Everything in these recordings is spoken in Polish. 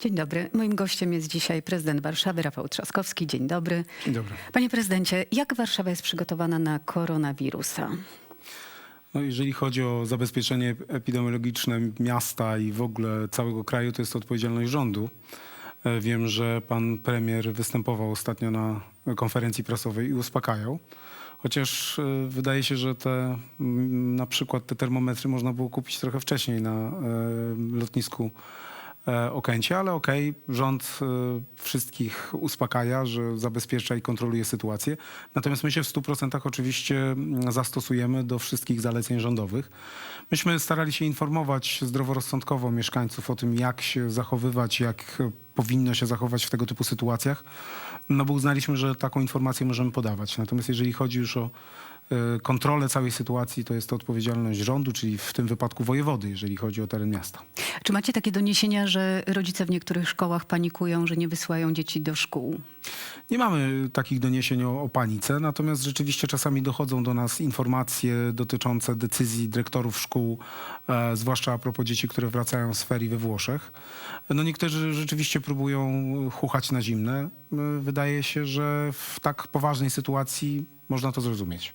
Dzień dobry. Moim gościem jest dzisiaj prezydent Warszawy, Rafał Trzaskowski. Dzień dobry. Dzień dobry. Panie prezydencie, jak Warszawa jest przygotowana na koronawirusa? No, jeżeli chodzi o zabezpieczenie epidemiologiczne miasta i w ogóle całego kraju, to jest to odpowiedzialność rządu. E, Wiem, że pan premier występował ostatnio na konferencji prasowej i uspokajał. Chociaż e, wydaje się, że te na przykład te termometry można było kupić trochę wcześniej na e, lotnisku Okęcie, ale okej, rząd e, wszystkich uspokaja, że zabezpiecza i kontroluje sytuację. Natomiast my się w 100% oczywiście mm, zastosujemy do wszystkich zaleceń rządowych. Myśmy starali się informować zdroworozsądkowo mieszkańców o tym, jak się zachowywać, jak e, powinno się zachować w tego typu sytuacjach, no bo uznaliśmy, że taką informację możemy podawać. Natomiast jeżeli chodzi już o e, kontrolę całej sytuacji, to jest to odpowiedzialność rządu, czyli w tym wypadku wojewody, jeżeli chodzi o teren miasta. Czy macie takie doniesienia, że rodzice w niektórych szkołach panikują, że nie wysyłają dzieci do szkół? Nie mamy takich doniesień o, o panice, natomiast rzeczywiście czasami dochodzą do nas informacje dotyczące decyzji dyrektorów szkół, e, zwłaszcza a propos dzieci, które wracają z ferii we Włoszech. No niektórzy rzeczywiście próbują chuchać na zimne. E, Wydaje się, że w tak poważnej sytuacji można to zrozumieć.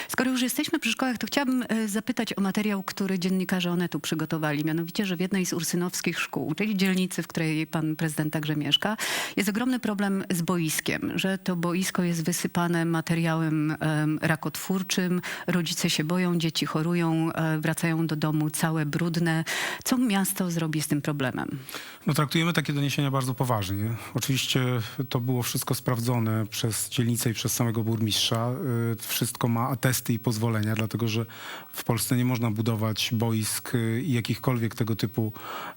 Skoro już jesteśmy przy szkołach, to chciałabym e, zapytać o materiał, który dziennikarze Onetu przygotowali. Mianowicie, że w jednej z ursynowskich szkół, czyli dzielnicy, w której pan prezydent także mieszka, jest ogromny problem z boiskiem, że to boisko jest wysypane materiałem em, rakotwórczym, rodzice się boją, dzieci chorują, e, wracają do domu całe brudne. Co miasto zrobi z tym problemem? No, traktujemy takie doniesienia bardzo poważnie. Oczywiście to było wszystko sprawdzone przez dzielnicę i przez samego burmistrza. Y, Wszystko ma atesty i pozwolenia, dlatego że w Polsce nie można budować boisk y, i jakichkolwiek tego typu,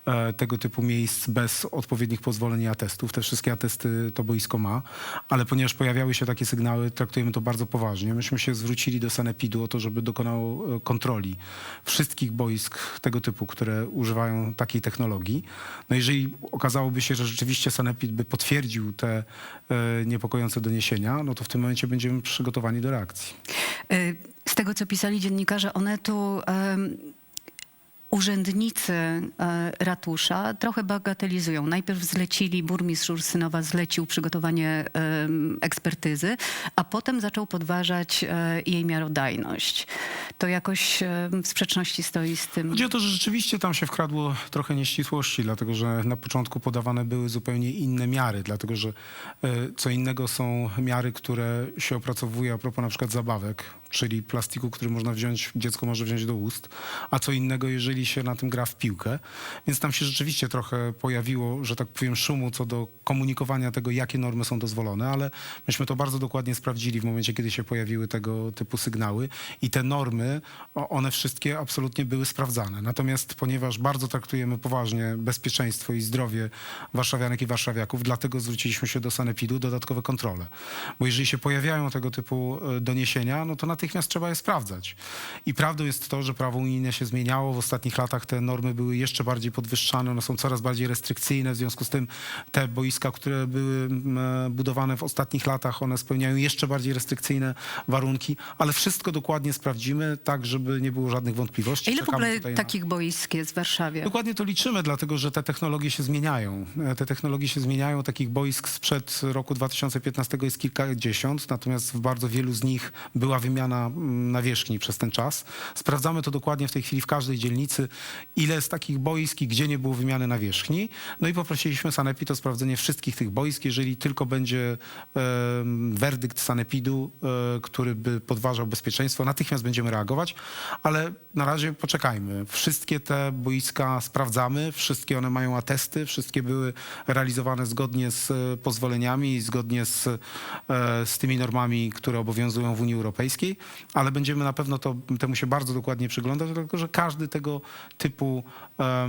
e, tego typu miejsc bez odpowiednich pozwoleń i atestów. Te wszystkie atesty to boisko ma, ale ponieważ pojawiały się takie sygnały, traktujemy to bardzo poważnie. Myśmy się zwrócili do Sanepidu o to, żeby dokonał e, kontroli wszystkich boisk tego typu, które używają takiej technologii. No jeżeli okazałoby się, że rzeczywiście Sanepid by potwierdził te e, niepokojące doniesienia, no to w tym momencie będziemy przygotowani do reakcji. Z tego, co pisali dziennikarze Onetu, urzędnicy e, ratusza trochę bagatelizują. Najpierw zlecili, burmistrz Ursynowa zlecił przygotowanie ekspertyzy, a potem zaczął podważać e, jej miarodajność. To jakoś w sprzeczności stoi z tym. Chodzi o to, że rzeczywiście tam się wkradło trochę nieścisłości, dlatego że na początku podawane były zupełnie inne miary, dlatego że e, co innego są miary, które się opracowuje a propos na przykład zabawek, czyli plastiku, który można wziąć, dziecko może wziąć do ust, a co innego, jeżeli się na tym gra w piłkę. Więc tam się rzeczywiście trochę pojawiło, że tak powiem, szumu co do komunikowania tego, jakie normy są dozwolone, ale myśmy to bardzo dokładnie sprawdzili w momencie, kiedy się pojawiły tego typu sygnały i te normy, one wszystkie absolutnie były sprawdzane. Natomiast ponieważ bardzo traktujemy poważnie bezpieczeństwo i zdrowie warszawianek i warszawiaków, dlatego zwróciliśmy się do Sanepidu dodatkowe kontrole. Bo jeżeli się pojawiają tego typu e, doniesienia, no to natychmiast trzeba je sprawdzać. I prawdą jest to, że prawo unijne się zmieniało. W ostatnich latach te normy były jeszcze bardziej podwyższane, one są coraz bardziej restrykcyjne. W związku z tym te boiska, które były budowane w ostatnich latach, one spełniają jeszcze bardziej restrykcyjne warunki, ale wszystko dokładnie sprawdzimy, tak żeby nie było żadnych wątpliwości. A ile w Czekamy ogóle tutaj na- takich boisk jest w Warszawie? Dokładnie to liczymy, dlatego że te technologie się zmieniają. E, Te technologie się zmieniają. Takich boisk sprzed roku 2015 jest kilkadziesiąt, natomiast w bardzo wielu z nich była wymiana mm, nawierzchni przez ten czas. Sprawdzamy to dokładnie w tej chwili w każdej dzielnicy, ile jest takich boisk i gdzie nie było wymiany nawierzchni. No i poprosiliśmy Sanepid o sprawdzenie wszystkich tych boisk. Jeżeli tylko będzie werdykt Sanepidu, e, który by podważał bezpieczeństwo, natychmiast będziemy reagować, ale na razie poczekajmy. Wszystkie te boiska sprawdzamy, wszystkie one mają atesty, wszystkie były realizowane zgodnie z e, pozwoleniami i zgodnie z, e, z tymi normami, które obowiązują w Unii Europejskiej, ale będziemy na pewno to, temu się bardzo dokładnie przyglądać, dlatego że każdy tego typu, e,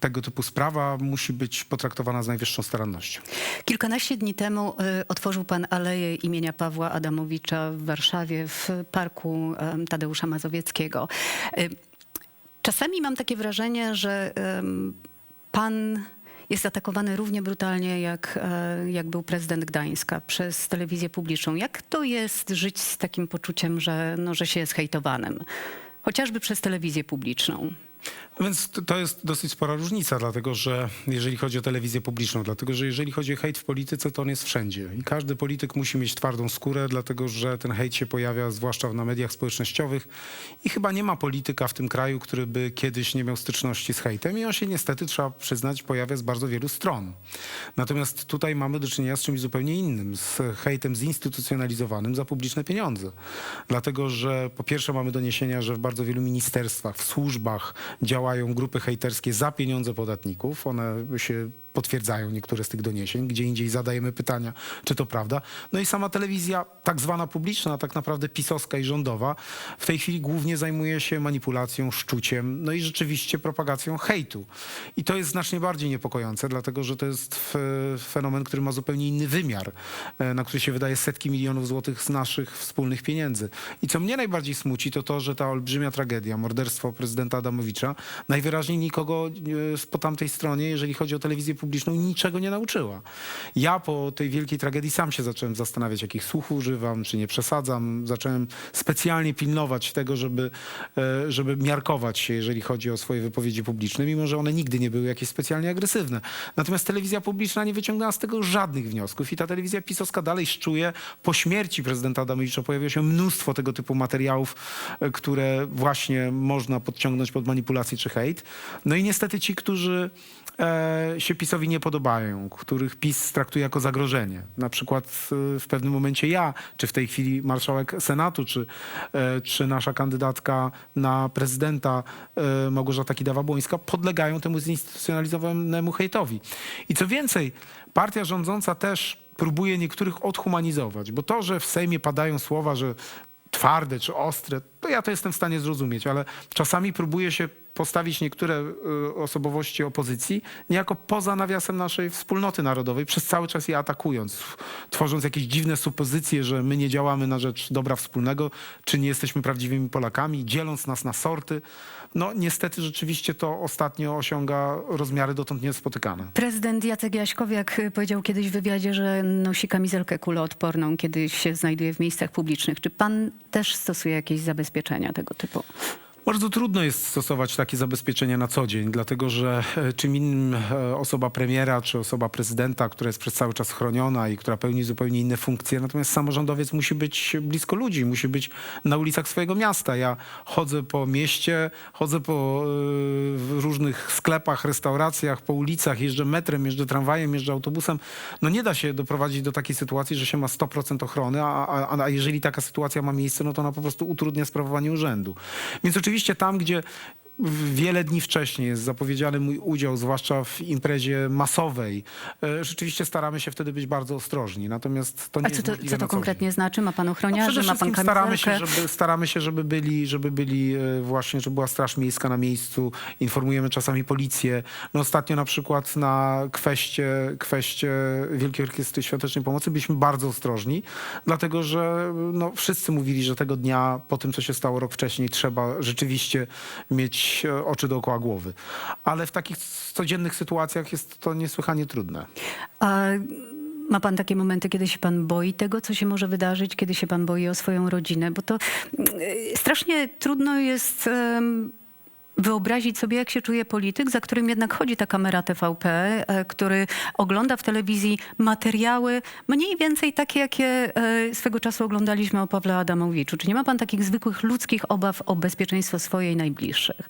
tego typu sprawa musi być potraktowana z najwyższą starannością. Kilkanaście dni temu y, otworzył pan aleję imienia Pawła Adamowicza w Warszawie w parku Tadeusza Mazowieckiego. Y, czasami mam takie wrażenie, że pan jest atakowany równie brutalnie, jak, e, jak był prezydent Gdańska przez telewizję publiczną. Jak to jest żyć z takim poczuciem, że, no, że się jest hejtowanym? Chociażby przez telewizję publiczną. Więc to- jest dosyć spora różnica, dlatego że jeżeli chodzi o telewizję publiczną, dlatego że jeżeli chodzi o hejt w polityce, to on jest wszędzie. I każdy polityk musi mieć twardą skórę, dlatego że ten hejt się pojawia zwłaszcza na mediach społecznościowych i chyba nie ma polityka w tym kraju, który by kiedyś nie miał styczności z hejtem i on się niestety, trzeba przyznać, pojawia z bardzo wielu stron. Natomiast tutaj mamy do czynienia z czymś zupełnie innym, z hejtem zinstytucjonalizowanym za publiczne pieniądze. Dlatego, że po pierwsze mamy doniesienia, że w bardzo wielu ministerstwach, w służbach działają grupy hejterskie za pieniądze podatników. One się potwierdzają niektóre z tych doniesień. Gdzie indziej zadajemy pytania, czy to prawda. No i sama telewizja, tak zwana publiczna, tak naprawdę pisowska i rządowa, w tej chwili głównie zajmuje się manipulacją, szczuciem, no i rzeczywiście propagacją hejtu. I to jest znacznie bardziej niepokojące, dlatego że to jest fenomen, który ma zupełnie inny wymiar, e, na który się wydaje setki milionów złotych z naszych wspólnych pieniędzy. I co mnie najbardziej smuci, to to, że ta olbrzymia tragedia, morderstwo prezydenta Adamowicza, najwyraźniej nikogo e, po tamtej stronie, jeżeli chodzi o telewizję publiczną, niczego nie nauczyła. Ja po tej wielkiej tragedii sam się zacząłem zastanawiać, jakich słów używam, czy nie przesadzam. Zacząłem specjalnie pilnować tego, żeby, e, żeby miarkować się, jeżeli chodzi o swoje wypowiedzi publiczne, mimo że one nigdy nie były jakieś specjalnie agresywne. Natomiast telewizja publiczna nie wyciągnęła z tego żadnych wniosków i ta telewizja pisowska dalej szczuje. Po śmierci prezydenta Adamowicza pojawiło się mnóstwo tego typu materiałów, e, które właśnie można podciągnąć pod manipulację czy hejt. No i niestety ci, którzy e, się PiSowi nie podobają, których PiS traktuje jako zagrożenie. Na przykład e, w pewnym momencie ja, czy w tej chwili marszałek Senatu, czy, e, czy nasza kandydatka na prezydenta e, Małgorzata Kidawa-Błońska podlegają temu zinstytucjonalizowanemu hejtowi. I co więcej, partia rządząca też próbuje niektórych odhumanizować, bo to, że w Sejmie padają słowa, że twarde czy ostre, to ja to jestem w stanie zrozumieć, ale czasami próbuje się postawić niektóre y, osobowości opozycji niejako poza nawiasem naszej wspólnoty narodowej, przez cały czas je atakując, tworząc jakieś dziwne supozycje, że my nie działamy na rzecz dobra wspólnego, czy nie jesteśmy prawdziwymi Polakami, dzieląc nas na sorty. No niestety rzeczywiście to ostatnio osiąga rozmiary dotąd niespotykane. Prezydent Jacek Jaśkowiak powiedział kiedyś w wywiadzie, że nosi kamizelkę kuloodporną, kiedy się znajduje w miejscach publicznych. Czy pan też stosuje jakieś zabezpieczenia tego typu? Bardzo trudno jest stosować takie zabezpieczenia na co dzień, dlatego że e, czym innym e, osoba premiera czy osoba prezydenta, która jest przez cały czas chroniona i która pełni zupełnie inne funkcje, natomiast samorządowiec musi być blisko ludzi, musi być na ulicach swojego miasta. Ja chodzę po mieście, chodzę po e, różnych sklepach, restauracjach, po ulicach, jeżdżę metrem, jeżdżę tramwajem, jeżdżę autobusem. No nie da się doprowadzić do takiej sytuacji, że się ma 100% ochrony, a, a, a jeżeli taka sytuacja ma miejsce, no to ona po prostu utrudnia sprawowanie urzędu. Więc oczywiście tam, gdzie wiele dni wcześniej jest zapowiedziany mój udział, zwłaszcza w imprezie masowej, e, rzeczywiście staramy się wtedy być bardzo ostrożni. Natomiast to nie A jest co to, na to co dzień. konkretnie znaczy? Ma pan No ochroniarzy, przede ma pan wszystkim staramy się, kamizelkę? żeby, staramy się, żeby byli, żeby byli e, właśnie, żeby była Straż Miejska na miejscu. Informujemy czasami policję. No ostatnio na przykład na kwestie, kwestie Wielkiej Orkiestry Świątecznej Pomocy byliśmy bardzo ostrożni, dlatego że no, wszyscy mówili, że tego dnia, po tym co się stało rok wcześniej, trzeba rzeczywiście mieć e, oczy dookoła głowy. Ale w takich codziennych sytuacjach jest to niesłychanie trudne. A ma pan takie momenty, kiedy się pan boi tego, co się może wydarzyć, kiedy się pan boi o swoją rodzinę? Bo to y, strasznie trudno jest em, wyobrazić sobie, jak się czuje polityk, za którym jednak chodzi ta kamera TVP, e, który ogląda w telewizji materiały mniej więcej takie, jakie e, swego czasu oglądaliśmy o Pawle Adamowiczu. Czy nie ma pan takich zwykłych ludzkich obaw o bezpieczeństwo swoje i najbliższych?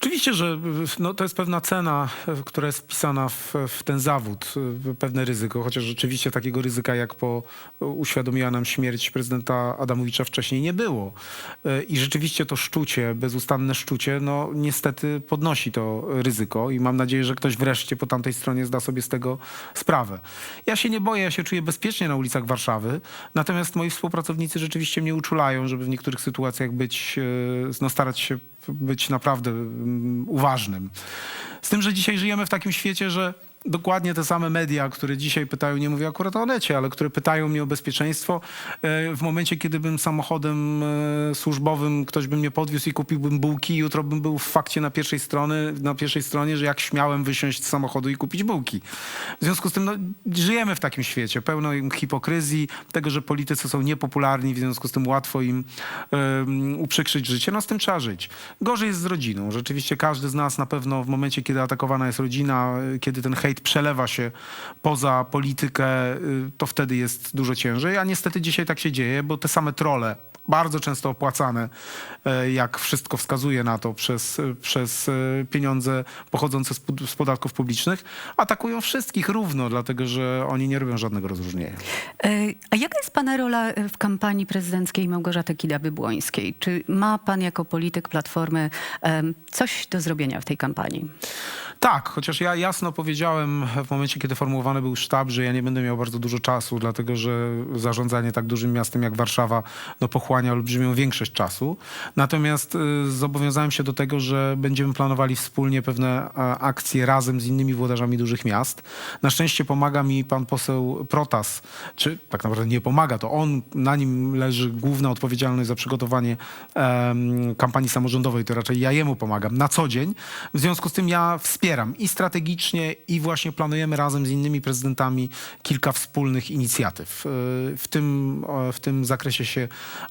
Oczywiście, że no, to jest pewna cena, e, która jest wpisana w, w ten zawód, e, pewne ryzyko, chociaż rzeczywiście takiego ryzyka, jak po uświadomiła nam śmierć prezydenta Adamowicza wcześniej nie było. E, I rzeczywiście to szczucie, bezustanne szczucie, no niestety podnosi to ryzyko i mam nadzieję, że ktoś wreszcie po tamtej stronie zda sobie z tego sprawę. Ja się nie boję, ja się czuję bezpiecznie na ulicach Warszawy, natomiast moi współpracownicy rzeczywiście mnie uczulają, żeby w niektórych sytuacjach być, e, no starać się być naprawdę mm, uważnym. Z tym, że dzisiaj żyjemy w takim świecie, że dokładnie te same media, które dzisiaj pytają, nie mówię akurat o Onecie, ale które pytają mnie o bezpieczeństwo, e, w momencie, kiedy bym samochodem e, służbowym, ktoś by mnie podwiózł i kupiłbym bułki, jutro bym był w fakcie na pierwszej, strony, na pierwszej stronie, że jak śmiałem wysiąść z samochodu i kupić bułki. W związku z tym no, żyjemy w takim świecie, pełno im hipokryzji, tego, że politycy są niepopularni, w związku z tym łatwo im um, uprzykrzyć życie. No z tym trzeba żyć. Gorzej jest z rodziną. Rzeczywiście każdy z nas na pewno w momencie, kiedy atakowana jest rodzina, y, kiedy ten hejt przelewa się poza politykę, y, to wtedy jest dużo ciężej. A niestety dzisiaj tak się dzieje, bo te same trole, bardzo często opłacane, e, jak wszystko wskazuje na to, przez, przez e, pieniądze pochodzące z, podatków publicznych, atakują wszystkich równo, dlatego że oni nie robią żadnego rozróżnienia. E, A jaka jest pana rola e, w kampanii prezydenckiej Małgorzaty Kidawy-Błońskiej? Czy ma pan jako polityk Platformy coś do zrobienia w tej kampanii? Tak, chociaż ja jasno powiedziałem w momencie, kiedy formułowany był sztab, że ja nie będę miał bardzo dużo czasu, dlatego że zarządzanie tak dużym miastem jak Warszawa no, pochłania olbrzymią większość czasu. Natomiast y, zobowiązałem się do tego, że będziemy planowali wspólnie pewne akcje razem z innymi włodarzami dużych miast. Na szczęście pomaga mi pan poseł Protas, czy tak naprawdę nie pomaga, to on, na nim leży główna odpowiedzialność za przygotowanie kampanii samorządowej, to raczej ja jemu pomagam na co dzień. W związku z tym ja wspieram i strategicznie, i właśnie planujemy razem z innymi prezydentami kilka wspólnych inicjatyw. Y, W tym, w tym zakresie się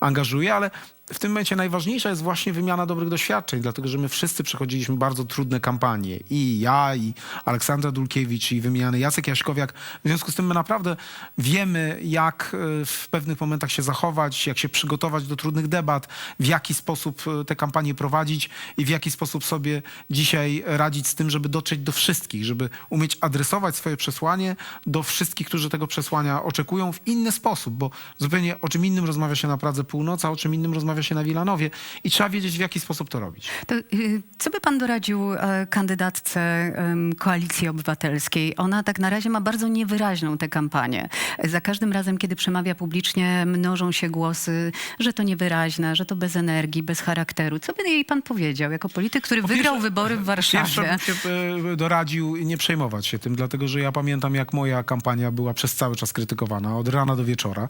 angażuję, ale w tym momencie najważniejsza jest właśnie wymiana dobrych doświadczeń, dlatego że my wszyscy przechodziliśmy bardzo trudne kampanie. I ja, i Aleksandra Dulkiewicz, i wymieniany Jacek Jaśkowiak. W związku z tym my naprawdę wiemy, jak y, w pewnych momentach się zachować, jak się przygotować do trudnych debat, w jaki sposób y, te kampanie prowadzić i w jaki sposób sobie dzisiaj radzić z tym, żeby dotrzeć do wszystkich, żeby umieć adresować swoje przesłanie do wszystkich, którzy tego przesłania oczekują w inny sposób, bo zupełnie o czym innym rozmawia się na Pradze Północ, a o czym innym rozmawia się na Wilanowie i trzeba wiedzieć, w jaki sposób to robić. To, y, co by pan doradził e, kandydatce Koalicji Obywatelskiej? Ona tak na razie ma bardzo niewyraźną tę kampanię. Za każdym razem, kiedy przemawia publicznie, mnożą się głosy, że to niewyraźne, że to bez energii, bez charakteru. Co by jej pan powiedział jako polityk, który wygrał pierwsze- wybory w Pierwsze Warszawie? bym się e, doradził nie przejmować się tym, dlatego że ja pamiętam, jak moja kampania była przez cały czas krytykowana, od rana do wieczora.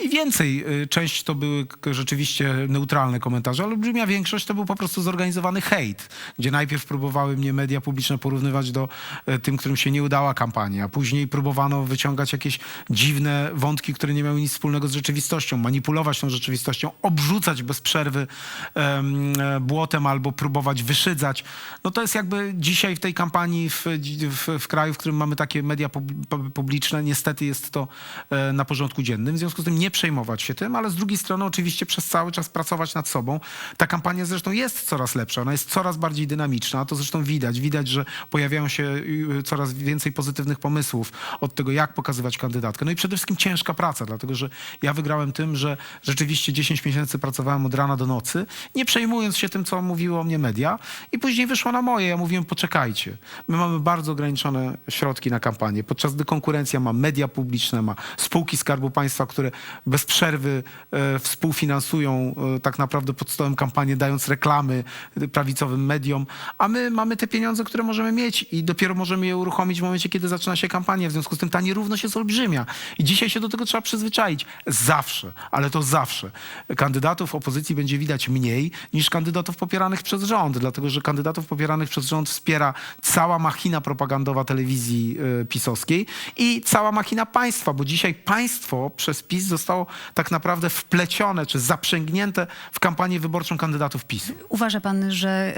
I więcej, e, część to były rzeczywiście neutralne komentarze, ale olbrzymia większość to był po prostu zorganizowany hejt, gdzie najpierw próbowały mnie media publiczne porównywać do e, tym, którym się nie udała kampania, później próbowano wyciągać jakieś dziwne wątki, które nie miały nic wspólnego z rzeczywistością, manipulować tą rzeczywistością, obrzucać bez przerwy e, błotem albo próbować wyszydzać. No to jest jakby dzisiaj w tej kampanii w, w, w kraju, w którym mamy takie media pub, pub- publiczne, niestety jest to e, na porządku dziennym. W związku z tym nie przejmować się tym, ale z drugiej strony oczywiście przez cały czas pracować nad sobą. Ta kampania zresztą jest coraz lepsza, ona jest coraz bardziej dynamiczna, to zresztą widać. Widać, że pojawiają się y, coraz więcej pozytywnych pomysłów od tego, jak pokazywać kandydatkę. No i przede wszystkim ciężka praca, dlatego że ja wygrałem tym, że rzeczywiście 10 miesięcy pracowałem od rana do nocy, nie przejmując się tym, co mówiły o mnie media i później wyszło na moje. Ja mówiłem, poczekajcie. My mamy bardzo ograniczone środki na kampanię, podczas gdy konkurencja ma media publiczne, ma spółki Skarbu Państwa, które bez przerwy e, współfinansują e, tak naprawdę pod stołem kampanię, dając reklamy e, prawicowym mediom, a my mamy te pieniądze, które możemy mieć i dopiero możemy je uruchomić w momencie, kiedy zaczyna się kampania. W związku z tym ta nierówność jest olbrzymia i dzisiaj się do tego trzeba przyzwyczaić. Zawsze, ale to zawsze. Kandydatów opozycji będzie widać mniej niż kandydatów popieranych przez rząd, dlatego że kandydatów popieranych przez rząd wspiera cała machina propagandowa telewizji e, pisowskiej i cała machina państwa, bo dzisiaj państwo przez PiS zostało tak naprawdę wplecione czy zaprzęgnięte w kampanię wyborczą kandydatów PiSu. Uważa pan, że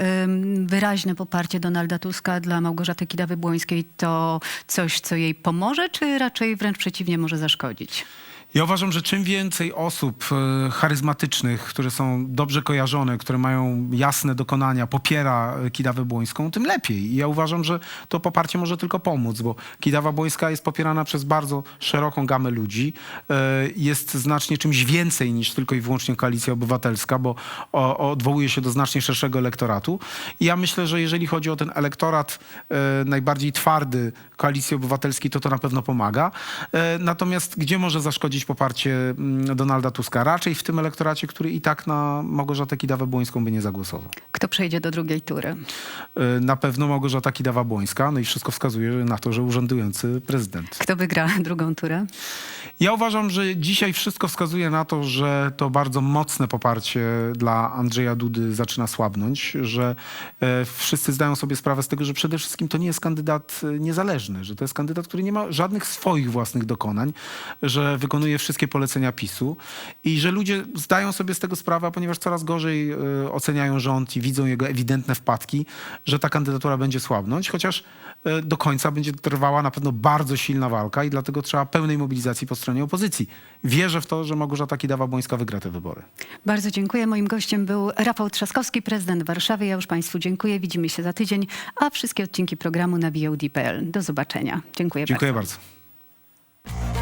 wyraźne poparcie Donalda Tuska dla Małgorzaty Kidawy-Błońskiej to coś, co jej pomoże, czy raczej wręcz przeciwnie może zaszkodzić? Ja uważam, że czym więcej osób e, charyzmatycznych, które są dobrze kojarzone, które mają jasne dokonania, popiera e, Kidawę Błońską, tym lepiej. I ja uważam, że to poparcie może tylko pomóc, bo Kidawa Błońska jest popierana przez bardzo szeroką gamę ludzi. E, Jest znacznie czymś więcej niż tylko i wyłącznie Koalicja Obywatelska, bo odwołuje się do znacznie szerszego elektoratu. I ja myślę, że jeżeli chodzi o ten elektorat najbardziej twardy Koalicji Obywatelskiej, to to na pewno pomaga. Natomiast gdzie może zaszkodzić stracić poparcie mm, Donalda Tuska. Raczej w tym elektoracie, który i tak na Małgorzatę Kidawę-Błońską by nie zagłosował. Kto przejdzie do drugiej tury? E, Na pewno Małgorzata Kidawa-Błońska, no i wszystko wskazuje na to, że urzędujący prezydent. Kto wygra drugą turę? Ja uważam, że dzisiaj wszystko wskazuje na to, że to bardzo mocne poparcie dla Andrzeja Dudy zaczyna słabnąć, że e, wszyscy zdają sobie sprawę z tego, że przede wszystkim to nie jest kandydat e, niezależny, że to jest kandydat, który nie ma żadnych swoich własnych dokonań, że wykonuje wszystkie polecenia PiSu i że ludzie zdają sobie z tego sprawę, ponieważ coraz gorzej e, oceniają rząd i widzą jego ewidentne wpadki, że ta kandydatura będzie słabnąć, chociaż e, do końca będzie trwała na pewno bardzo silna walka i dlatego trzeba pełnej mobilizacji po stronie opozycji. Wierzę w to, że Małgorzata Kidawa-Błońska wygra te wybory. Bardzo dziękuję. Moim gościem był Rafał Trzaskowski, prezydent Warszawy. Ja już Państwu dziękuję. Widzimy się za tydzień, a wszystkie odcinki programu na VOD.pl. Do zobaczenia. Dziękuję, Dziękuję bardzo. bardzo.